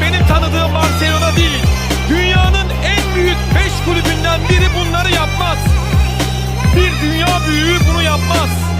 benim tanıdığım Barcelona değil. Dünyanın en büyük 5 kulübünden biri bunları yapmaz. Bir dünya büyüğü bunu yapmaz.